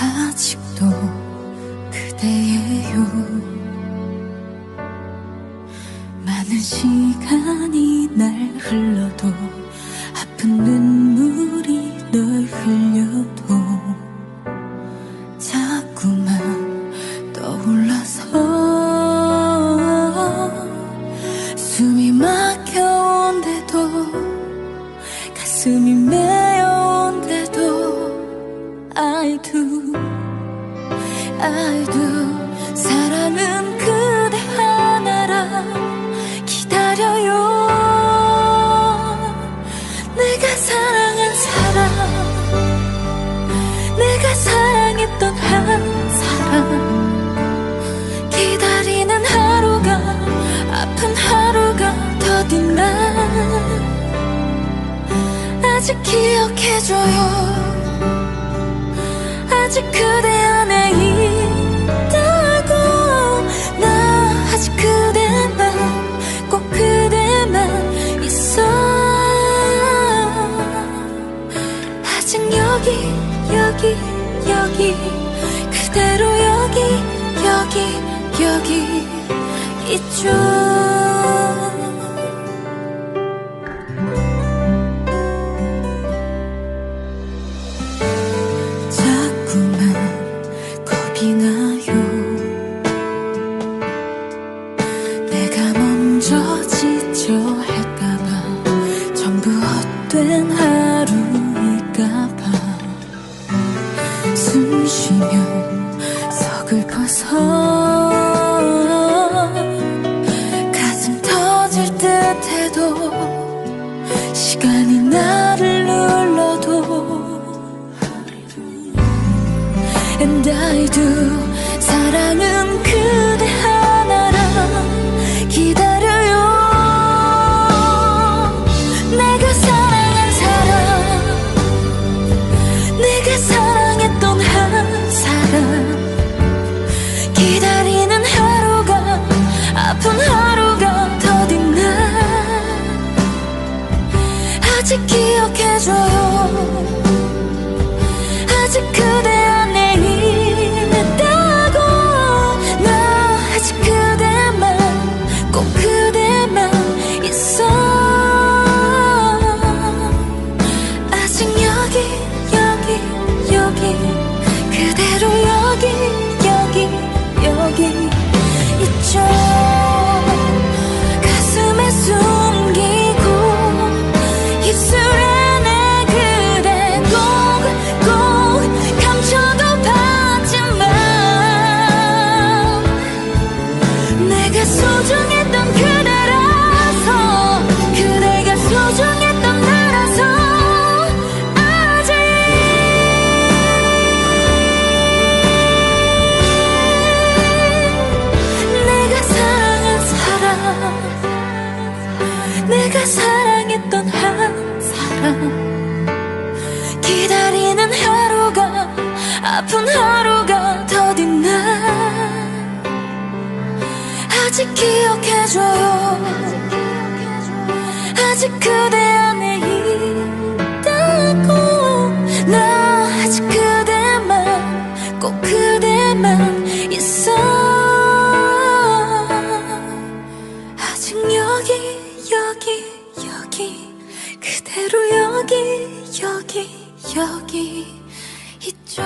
아직도 그대예요. 많은 시간이 날 흘러도 아픈 눈물이 널 흘려도 자꾸만 떠올라서 숨이 막혀온데도 가슴이 메어온데도 do I do 사랑은 그대 하나라. 기다려요. 내가 사랑한 사람 내가 사랑했던 한 사람. 기다리는 하루가 아픈 하루가 더딘다 아직 기억해줘요 아직 그대 안에 있다고. 나 아직 그대만 꼭 그대만 있어. 아직 여기 여기 여기. 그대로 여기 여기 여기. 있죠 내가 먼저 지쳐 할까봐 전부 헛된 하루일까봐 숨 쉬면 서글퍼서 가슴 터질 듯 해도 시간이 나를 눌러도 And I do 내가 사랑했던 한 사람. 기다리는 하루가 아픈 하루가 더딘다 아직 기억해줘요. 아직 그대 안에 있다고. 나 아직 그대만 꼭 그대만 때로 여기 여기 여기 있죠.